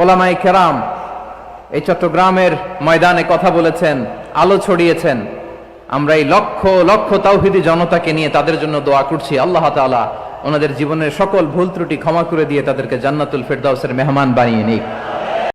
ওলামাই কেরাম এই চট্টগ্রামের ময়দানে কথা বলেছেন, আলো ছড়িয়েছেন। আমরা এই লক্ষ লক্ষ তাওহিদি জনতাকে নিয়ে তাদের জন্য দোয়া করছি। আল্লাহ তালা ওনাদের জীবনের সকল ভুল ত্রুটি ক্ষমা করে দিয়ে তাদেরকে জান্নাতুল ফেরদাউসের মেহমান বানিয়ে নিক।